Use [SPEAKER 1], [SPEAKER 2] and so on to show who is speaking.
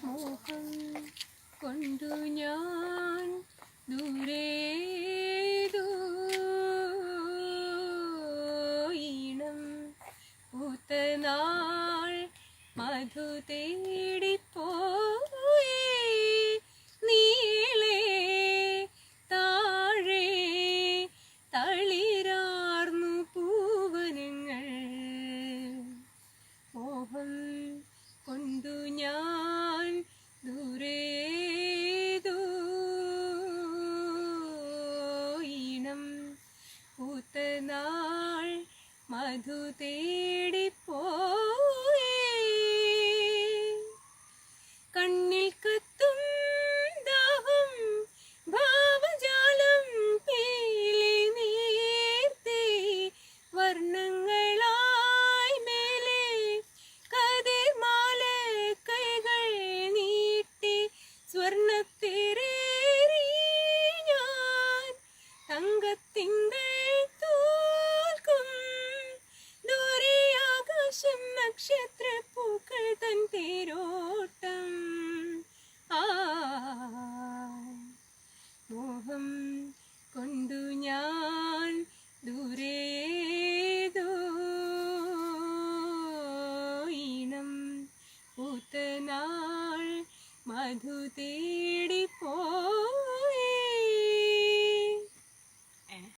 [SPEAKER 1] മോഹം കൊണ്ടു ഞാൻ ദൂരെ ഈണം പൂത്തനാൾ മധു തേടിപ്പോയി പൂത്തനാൾ മധു തേടിപ്പോയി. കണ്ണിൽ കത്തും ദാഹം ഭാവജാലം പീലി നീർത്തി. വർണങ്ങളായി മേലെ കതിർമാല കൈകൾ നീട്ടി സ്വർണത്തിരേറി ഞാൻ തങ്കത്തിങ്കൾ തൻ തേരോട്ടം ആ മോഹം കൊണ്ടു ഞാൻ ദൂരേതോ ഈണം പൂത്തനാൾ മധു തേ